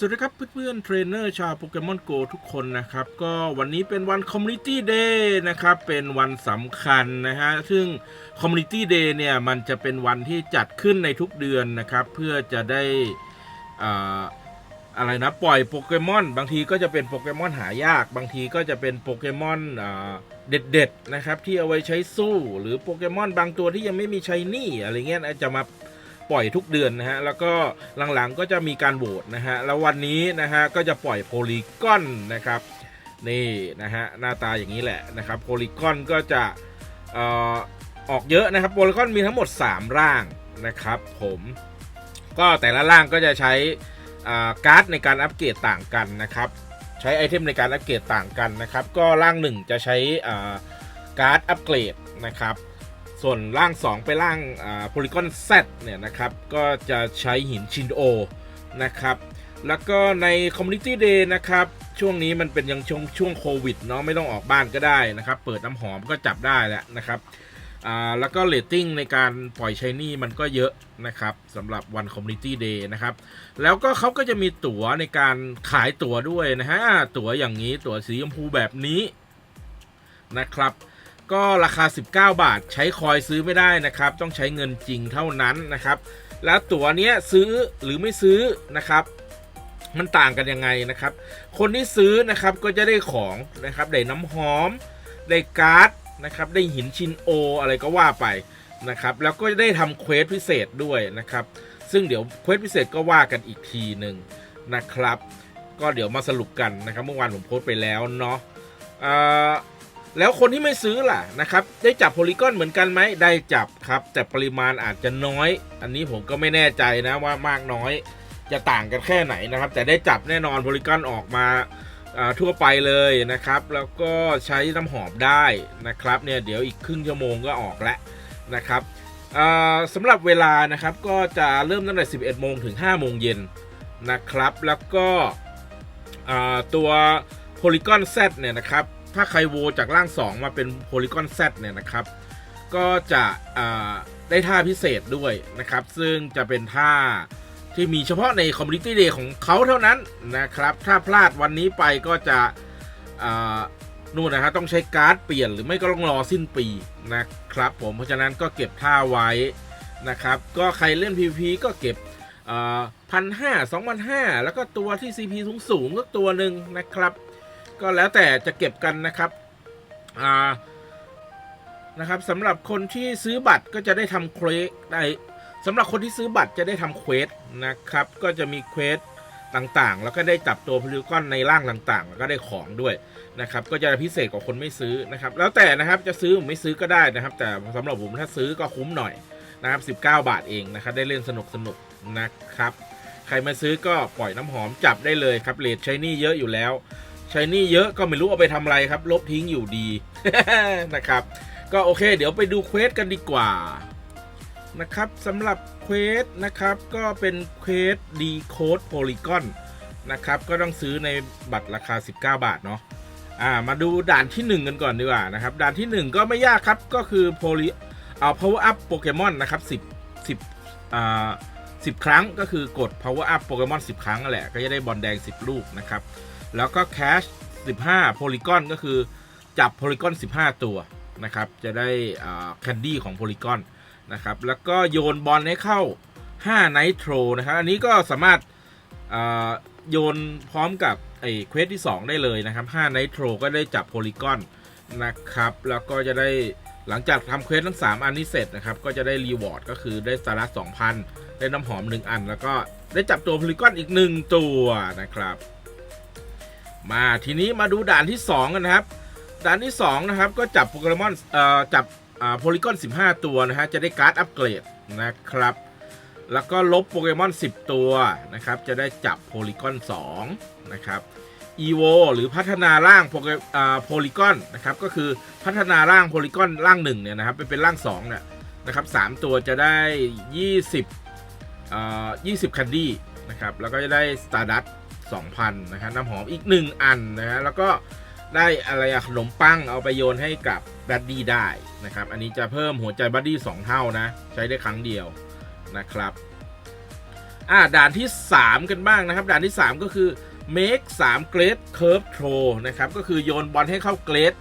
สวัสดีครับเพื่อนๆเทรนเนอร์ชาวโปเกมอนโกทุกคนนะครับ ก็วันนี้เป็นวันคอมมูนิตี้เดย์นะครับ เป็นวันสำคัญนะฮะ ซึ่งคอมมูนิตี้เดย์เนี่ย มันจะเป็นวันที่จัดขึ้นในทุกเดือนนะครับ เพื่อจะได้อ่าอะไรนะ ปล่อยโปเกมอน บางทีก็จะเป็นโปเกมอนหายาก บางทีก็จะเป็นโปเกมอนอ่าเด็ดๆนะครับ ที่เอาไว้ใช้สู้ หรือโปเกมอนบางตัวที่ยังไม่มีชัยนี่อะไรเงี้ยจะมา ปล่อยทุกเดือนนะฮะแล้วก็หลังๆก็จะมีการโหวตนะฮะแล้ววันนี้นะฮะก็จะปล่อยโพลีกอนนะครับนี่นะฮะหน้าตาอย่างนี้แหละนะครับโพลีกอนก็จะอออกเยอะนะครับโพลีกอนมีทั้งหมด 3 ร่างนะครับผมก็แต่ละร่างก็จะใช้การ์ดในการอัปเกรดต่างกันนะครับใช้ไอเทมในการอัปเกรดต่างกันนะครับก็ร่างหนึ่งจะใช้การ์ดอัปเกรดนะครับ ส่วนร่าง 2 ไปร่างโพลีกอนเซเนี่ยนะครับ ก็จะใช้หินชินโอนะครับ แล้วก็ในคอมมูนิตี้เดย์นะครับ ช่วงนี้มันเป็นยังช่วงช่วงโควิดเนาะไม่ต้องออกบ้านก็ได้นะครับ เปิดน้ำหอมก็จับได้แล้วนะครับอ่าแล้วก็เรตติ้งในการปล่อยชายนี่มันก็เยอะนะครับสำหรับวันคอมมูนิตี้เดย์นะครับ แล้วก็เขาก็จะมีตั๋วในการขายตั๋วด้วยนะฮะ ตั๋วอย่างนี้ตั๋วสีชมพูแบบนี้นะครับ ก็ราคา 19 บาทใช้คอยซื้อไม่ได้นะครับ ต้องใช้เงินจริงเท่านั้นนะครับ แล้วตั๋วเนี้ยซื้อหรือไม่ซื้อนะครับ มันต่างกันยังไงนะครับ คนที่ซื้อนะครับก็จะได้ของนะครับได้น้ำหอม ได้การ์ดนะครับ ได้หินชินโออะไรก็ว่าไปนะครับ แล้วก็ได้ทำเควสพิเศษด้วยนะครับ ซึ่งเดี๋ยวเควสพิเศษก็ว่ากันอีกทีหนึ่งนะครับ ก็เดี๋ยวมาสรุปกันนะครับ เมื่อวานผมโพสต์ไปแล้วเนาะอ่อ แล้วคนที่ไม่ซื้อล่ะนะครับ ได้จับโพลีกอนเหมือนกันไหมได้จับครับ แต่ปริมาณอาจจะน้อย อันนี้ผมก็ไม่แน่ใจนะว่ามากน้อยจะต่างกันแค่ไหนนะครับ แต่ได้จับแน่นอนโพลีกอนออกมาทั่วไปเลยนะครับ แล้วก็ใช้น้ำหอมได้นะครับเนี่ยเดี๋ยวอีกครึ่งชั่วโมงก็ออกแล้วนะครับสำหรับเวลานะครับก็จะเริ่มตั้งแต่ 11 โมงถึง 5 โมงเย็นนะครับ แล้วก็ตัวโพลีกอน Z เนี่ยนะครับ ถ้าใครโวจากร่าง 2 มาเป็นโพลีกอน Z เนี่ยนะครับ ก็จะได้ท่าพิเศษด้วยนะครับ ซึ่งจะเป็นท่าที่มีเฉพาะในคอมมูนิตี้เดย์ของเขาเท่านั้นนะครับ ถ้าพลาดวันนี้ไปก็จะนู่นนะฮะต้องใช้การ์ดเปลี่ยนหรือไม่ก็ต้องรอสิ้นปีนะครับผมเพราะฉะนั้นก็เก็บท่าไว้นะครับ ก็ใครเล่น PVP ก็เก็บพันห้าสองพันห้าแล้วก็ตัวที่ CP สูงสูงก็ตัวหนึ่งนะครับ ก็แล้วแต่จะเก็บกันนะครับอ่านะครับสำหรับคนที่ซื้อบัตรก็จะได้ทำเควสได้สำหรับคนที่ซื้อบัตรจะได้ทำเควสนะครับ ก็จะมีเควสต่างๆ แล้วก็ได้จับตัวพลิกอนในร่างต่างๆ แล้วก็ได้ของด้วยนะครับ ก็จะพิเศษกว่าคนไม่ซื้อนะครับ แล้วแต่นะครับจะซื้อหรือไม่ซื้อก็ได้นะครับ แต่สำหรับผมถ้าซื้อก็คุ้มหน่อยนะครับ 19 บาทเองนะครับ ได้เล่นสนุกสนุกนะครับ ใครมาซื้อก็ปล่อยน้ำหอมจับได้เลยครับเลทใช้นี่เยอะอยู่แล้ว ใช้หนี่เยอะก็ไม่รู้เอาไปทำอะไรครับ ลบทิ้งอยู่ดี นะครับ ก็โอเค เดี๋ยวไปดูเควสกันดีกว่า นะครับสำหรับเควสนะครับ ก็เป็นเควสดีโคดโพลีกอนนะครับ ก็ต้องซื้อในบัตรราคา 19 บาทเนาะอ่ามาดูด่านที่ 1 กันก่อนดีกว่านะครับ ด่านที่ 1 ก็ไม่ยากครับก็คือโพลีเอา power up โปเกมอนนะครับ10 10อ่า10 ครั้งก็คือกด power up โปเกมอน10 ครั้งนั่นแหละ ก็จะได้บอลแดง 10 ลูกนะครับ แล้วก็แคช15โพลีกอนก็คือจับโพลีกอน15 ตัวนะครับ จะได้แคนดี้ของโพลีกอนนะครับ แล้วก็โยนบอลให้เข้า5ไนโตรนะครับ อันนี้ก็สามารถโยนพร้อมกับไอ้เควสที่ 2 ได้เลยนะครับ5ไนโตรก็ได้จับโพลีกอนนะครับ แล้วก็จะได้หลังจากทำเควสทั้ง 3 อันนี้เสร็จนะครับ ก็จะได้รีวอร์ดก็คือได้สาร์ท2,000 ได้น้ำหอม 1 อัน แล้วก็ได้จับตัวโพลีกอนอีก 1 ตัวนะครับ มาทีนี้มาดูด่านที่ 2 กันนะครับ ด่านที่ 2 นะครับ ก็จับโปเกมอนเอ่อจับโพลีกอน 15 ตัวนะฮะ จะได้การ์ดอัปเกรดนะครับ แล้วก็ลบโปเกมอน 10 ตัวนะครับ จะได้จับโพลีกอน 2 นะครับอีโวหรือพัฒนาร่างโปเกอ่าโพลีกอนนะครับ ก็คือพัฒนาร่างโพลีกอนร่าง1เนี่ยนะครับไปเป็นร่าง2เนี่ยนะครับ3ตัวจะได้ 20อ่า20 คันดี้นะครับ แล้วก็จะได้สตาร์ดัต 2,000นะครับน้ำหอมอีก 1 อันนะฮะแล้วก็ได้อะไรอะขนมปังเอาไปโยนให้กับบัดดี้ได้นะครับ อันนี้จะเพิ่มหัวใจบัดดี้2เท่านะ ใช้ได้ครั้งเดียวนะครับอ่าด่านที่ 3 กันบ้างนะครับ ด่านที่ 3 ก็คือ make 3 grade curve throw นะครับ ก็คือโยนบอลให้เข้าเกรด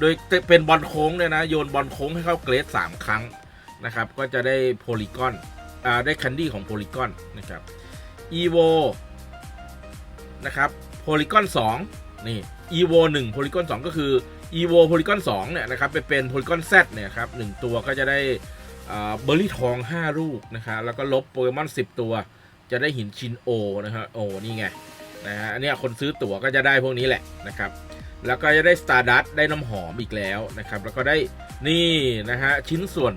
โดยเป็นบอลโค้งเลยนะ โยนบอลโค้งให้เข้าเกรด3 ครั้งนะครับ ก็จะได้โพลีกอนอ่าได้คันดี้ของโพลีกอนนะครับ evo นะครับโพลีกอน2นี่ evo 1โพลีกอน2ก็คือ evo โพลีกอน2เนี่ยนะครับไปเป็นโพลีกอน z เนี่ยครับหนึ่งตัวก็จะได้เบอร์รี่ทอง 5 ลูกนะครับแล้วก็ลบโปเกมอน 10 ตัว จะได้หินชินโอนะครับโอ้นี่ไงนะฮะอันนี้คนซื้อตั๋วก็จะได้พวกนี้แหละนะครับแล้วก็จะได้สตาร์ดัตได้น้ำหอมอีกแล้วนะครับแล้วก็ได้นี่นะฮะชิ้นส่วน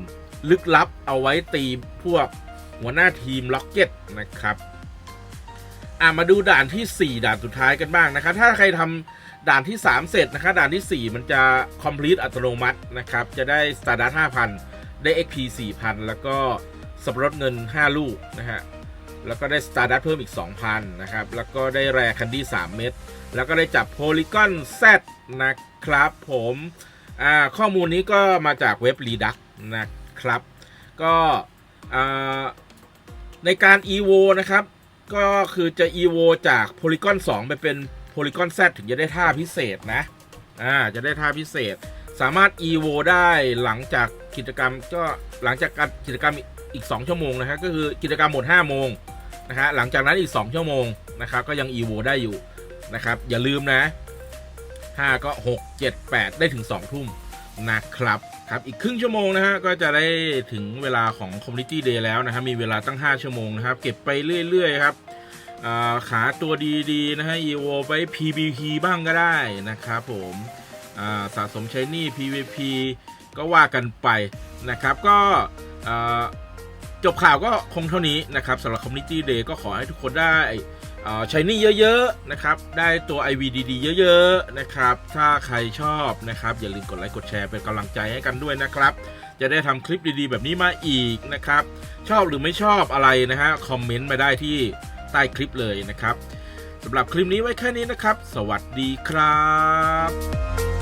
ลึกลับเอาไว้ตีพวกหัวหน้าทีมล็อกเก็ตนะครับ อะมาดูด่านทีสี่ 4 ด่านสุดท้ายกันบ้างนะครับ ถ้าใครทำด่านที่ 3 เสร็จนะครับด่านที่ 4 มันจะ complete อัตโนมัตินะครับ จะได้ Stardust 5,000 ได้ XP 4,000 แล้วก็สับรดเงิน 5 ลูกนะฮะ แล้วก็ได้ Stardust เพิ่มอีก 2,000 นะครับ แล้วก็ได้แรคันดี้ 3 เม็ด แล้วก็ได้จับโพลีกอน Z นะครับผมอ่าข้อมูลนี้ก็มาจากเว็บ Redux นะครับ ก็อ่าในการ EVO นะครับ ก็คือจะ EVO จากโพลีกอน2 ไปเป็นโพลีกอน Z ถึงจะได้ท่าพิเศษนะ อ่า จะได้ท่าพิเศษ สามารถ EVO ได้หลังจากกิจกรรมก็หลังจากการกิจกรรมอีก 2 ชั่วโมงนะฮะก็คือกิจกรรมหมด 5 โมงนะฮะหลังจากนั้นอีก 2 ชั่วโมงนะครับก็ยัง EVO ได้อยู่นะครับ อย่าลืมนะ 5 ก็ 6 7 8 ได้ถึง 2 ทุ่มนะครับ ครับ อีกครึ่งชั่วโมงนะฮะก็จะได้ถึงเวลาของ Community Day แล้วนะฮะมีเวลาตั้ง 5 ชั่วโมงนะครับ เก็บไปเรื่อย ๆ ครับอ่าขาตัวดี ๆ นะฮะ EO ไป PVP บ้างก็ได้นะครับผมสะสมใช้นี่ PVP ก็ว่ากันไปนะครับ ก็จบข่าวก็คงเท่านี้นะครับสำหรับ Community Day ก็ขอให้ทุกคนได้ ใช้หนี่เยอะๆนะครับ ได้ตัว IV ดีๆเยอะๆนะครับ ถ้าใครชอบนะครับ อย่าลืมกดไลค์กดแชร์เป็นกำลังใจให้กันด้วยนะครับ จะได้ทำคลิปดีๆ แบบนี้มาอีกนะครับ ชอบหรือไม่ชอบอะไรนะฮะคอมเมนต์มาได้ที่ใต้คลิปเลยนะครับสำหรับคลิปนี้ไว้แค่นี้นะครับ สวัสดีครับ